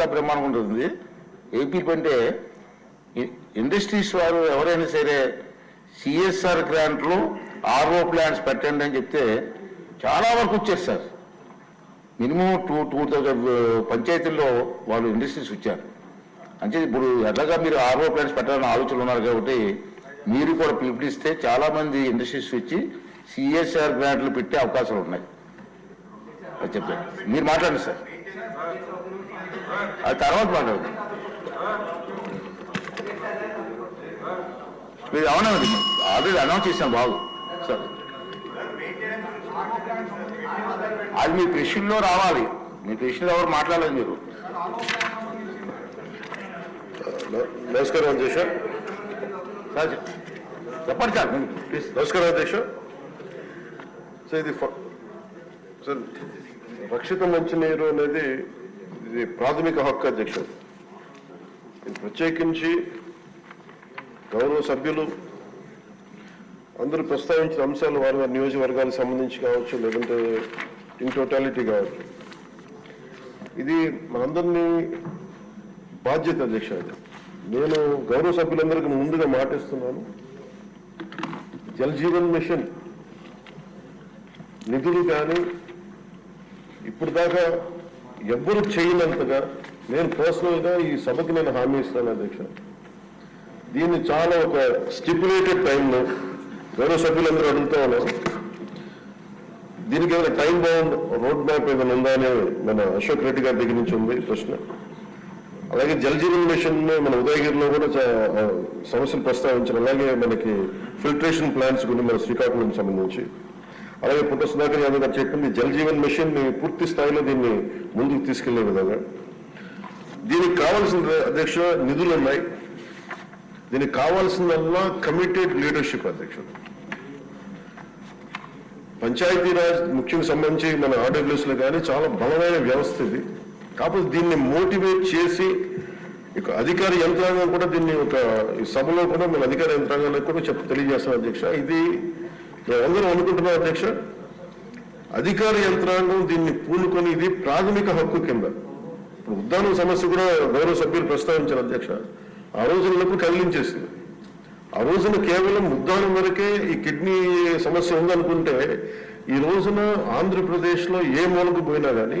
ప్రమాణం ఉంటుంది. ఏపీ కంటే ఇండస్ట్రీస్ వారు ఎవరైనా సరే సిఎస్ఆర్ గ్రాంట్లు ఆర్ఓ ప్లాంట్స్ పెట్టండి అని చెప్తే చాలా వరకు వచ్చారు sir minimum two two thousand పంచాయతీల్లో వాళ్ళు ఇండస్ట్రీస్ వచ్చారు. అంటే ఇప్పుడు ఎలాగా మీరు ఆర్ఓ ప్లాంట్స్ పెట్టాలని ఆలోచనలు ఉన్నారు కాబట్టి మీరు కూడా పిలుపునిస్తే చాలా మంది ఇండస్ట్రీస్ వచ్చి సిఎస్ఆర్ గ్రాంట్లు పెట్టే అవకాశాలు ఉన్నాయి. చెప్పారు మీరు మాట్లాడండి సార్ అది తర్వాత మాట్లాడదు మీరు అవునండి ఆల్రెడీ అనౌన్స్ చేసాం సార్. అది మీ ప్రశ్నలో రావాలి. మీ ప్రశ్నలో ఎవరు మాట్లాడలేదు మీరు. నమస్కారం అధ్యక్ష. సార్ చెప్పండి సార్ ప్లీజ్ నమస్కారం అధ్యక్ష. సో ఇది సార్ రక్షిత మంచినీరు అనేది ఇది ప్రాథమిక హక్కు అధ్యక్షుడు. ఇది ప్రత్యేకించి గౌరవ సభ్యులు అందరూ ప్రస్తావించిన అంశాలు వారి వారి నియోజకవర్గాలకు సంబంధించి కావచ్చు లేదంటే ఇన్ టోటాలిటీ కావచ్చు. ఇది మనందరినీ బాధ్యత అధ్యక్ష నేను గౌరవ సభ్యులందరికీ ముందుగా మాటిస్తున్నాను. జల్ జీవన్ మిషన్ నిధులు కానీ ఇప్పుడు దాకా ఎవ్వరు చేయనంతగా నేను పర్సనల్గా ఈ సభకి నేను హామీ ఇస్తాను అధ్యక్ష. దీన్ని చాలా ఒక స్టిపులేటెడ్ టైంలో గౌరవ సభ్యులందరూ అడుగుతా ఉన్నారు. దీనికి ఏమైనా టైం బౌండ్ రోడ్ మ్యాప్ ఏదైనా ఉందా అని మన అశోక్ రెడ్డి గారి దగ్గర నుంచి ఉంది ప్రశ్న. అలాగే జల్ జీవన్ మిషన్ మన ఉదయగిరిలో కూడా సమస్యలు ప్రస్తావించారు. అలాగే మనకి ఫిల్టరేషన్ ప్లాంట్స్ గురించి మన శ్రీకాకుళం సంబంధించి. అలాగే పుట్ట సుధాకర్ యాదవ్ గారు చెప్పింది జలజీవన్ మిషన్ని పూర్తి స్థాయిలో దీన్ని ముందుకు తీసుకెళ్ళే విధంగా. దీనికి కావాల్సిన అధ్యక్ష నిధులు ఉన్నాయి. దీనికి కావాల్సిందల్లా కమిటెడ్ లీడర్షిప్ అధ్యక్ష. పంచాయతీరాజ్ ముఖ్యంగా సంబంధించి మన ఆర్డబ్ల్యూఎస్లో కానీ చాలా బలమైన వ్యవస్థ ఇది. కాకపోతే దీన్ని మోటివేట్ చేసి ఇక అధికార యంత్రాంగం కూడా దీన్ని ఒక సభలో కూడా మన అధికార యంత్రాంగానికి కూడా చెప్ తెలియజేస్తాం అధ్యక్ష. ఇది మేమందరం అనుకుంటున్నాం అధ్యక్ష అధికార యంత్రాంగం దీన్ని పూనుకొని ఇది ప్రాథమిక హక్కు కింద. ఇప్పుడు ఉద్దానం సమస్య కూడా గౌరవ సభ్యులు ప్రస్తావించారు అధ్యక్ష. ఆ రోజులకు కదిలించేసింది. ఆ రోజున కేవలం ఉద్దానం వరకే ఈ కిడ్నీ సమస్య ఉందనుకుంటే ఈ రోజున ఆంధ్రప్రదేశ్లో ఏ మూలకు పోయినా కానీ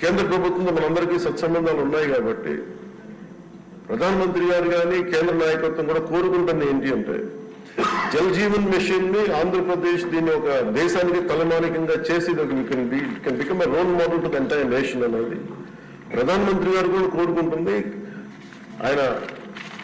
కేంద్ర ప్రభుత్వంతో మనందరికీ సత్సంబంధాలు ఉన్నాయి కాబట్టి ప్రధానమంత్రి గారు కానీ కేంద్ర నాయకత్వం కూడా కోరుకుంటుంది ఏంటి అంటే జల్ జీవన్ మిషన్ని ఆంధ్రప్రదేశ్ దీన్ని ఒక దేశానికి తలమానికంగా చేసి can become role model to entire nation అనేది ప్రధానమంత్రి గారు కూడా కోరుకుంటుంది. ఆయన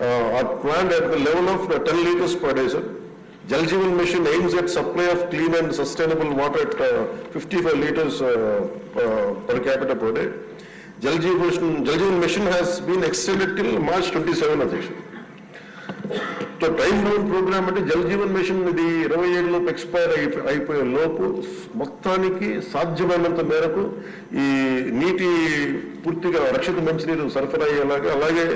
Uh, Are planned at the level of 10 liters per day, sir. Jal Jeevan Mission aims at supply of clean and sustainable water at uh, 55 liters uh, per capita per day. Jal Jeevan, Mission has been extended till March 27 of this year. So time bound programme అంటే Jal Jeevan machine ఇది ఇరవై ఏడులోపు expire అయి అయిపోయే లోపు మొత్తానికి సాధ్యమైనంత మేరకు ఈ నీటి పూర్తిగా రక్షిత మంచినీరు సరఫరా అయ్యేలాగా అలాగే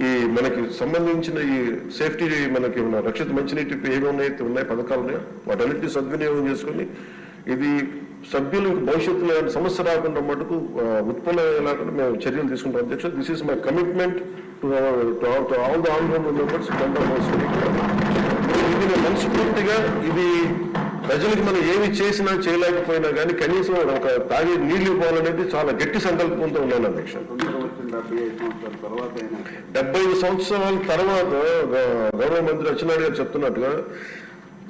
ఈ మనకి సంబంధించిన ఈ సేఫ్టీ మనకి ఉన్న రక్షిత మంచినీటి ఏమైనా అయితే ఉన్నాయి పథకాలు ఉన్నాయో? వాటన్నిటిని సద్వినియోగం చేసుకొని ఇది సభ్యులు భవిష్యత్తులో సమస్య రాకుండా మటుకు ఉత్పన్నం ఉత్పన్నమయ్యేలాగా మేము చర్యలు తీసుకుంటాం. అధ్యక్ష this is my commitment to all the online members ఇది నేను మనస్ఫూర్తిగా ఇది ప్రజలకు మనం ఏమి చేసినా చేయలేకపోయినా కానీ కనీసం ఒక తాగే నీళ్ళు ఇవ్వాలనేది చాలా గట్టి సంకల్పంతో ఉన్నాను అధ్యక్ష. డెబ్బై ఐదు సంవత్సరాల తర్వాత ఐదు సంవత్సరాల తర్వాత గౌరవ మంత్రి అచ్చెన్నాయుడు గారు చెప్తున్నట్టుగా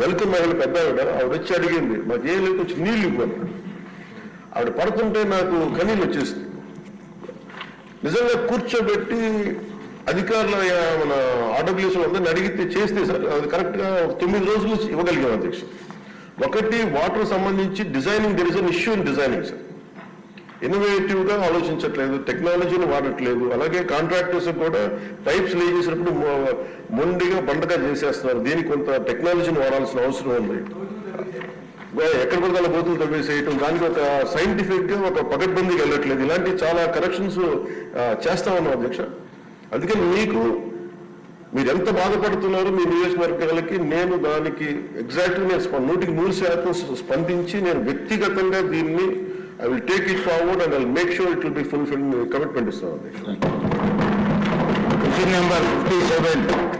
దళిత మహిళ పెద్ద ఆవిడ ఆవిడ వచ్చి అడిగింది మాకు ఏం లేదు కొంచెం నీళ్ళు ఇవ్వాలి ఆవిడ పడుతుంటే నాకు కనీళ్ళు వచ్చేసింది నిజంగా కూర్చోబెట్టి అధికారుల మన ఆర్డబ్ల్యూస్ అందరిని అడిగితే చేస్తే సార్ అది కరెక్ట్గా తొమ్మిది రోజులు ఇవ్వగలిగాం అధ్యక్ష. ఒకటి వాటర్ సంబంధించి designing there is an issue in designing sir ఇన్నోవేటివ్గా ఆలోచించట్లేదు టెక్నాలజీని వాడట్లేదు. అలాగే కాంట్రాక్టర్స్ కూడా పైప్స్ లే చేసినప్పుడు మొండిగా బండగా చేసేస్తున్నారు. దీనికి కొంత టెక్నాలజీని వాడాల్సిన అవసరం ఉంది. ఎక్కడ పడితే బోతులు తవ్వేసేయటం దానికి ఒక సైంటిఫిక్గా ఒక పకడ్బందీకి వెళ్ళట్లేదు. ఇలాంటి చాలా కరెక్షన్స్ చేస్తా ఉన్నాం అధ్యక్ష. అందుకని మీకు మీరు ఎంత బాధపడుతున్నారో మీ నియోజకవర్గాలకి నేను దానికి ఎగ్జాక్ట్ నేను నూటికి నూరు శాతం స్పందించి నేను వ్యక్తిగతంగా దీన్ని I will take it forward and I'll make sure it will be fulfilled. The commitment is now. Question number 57.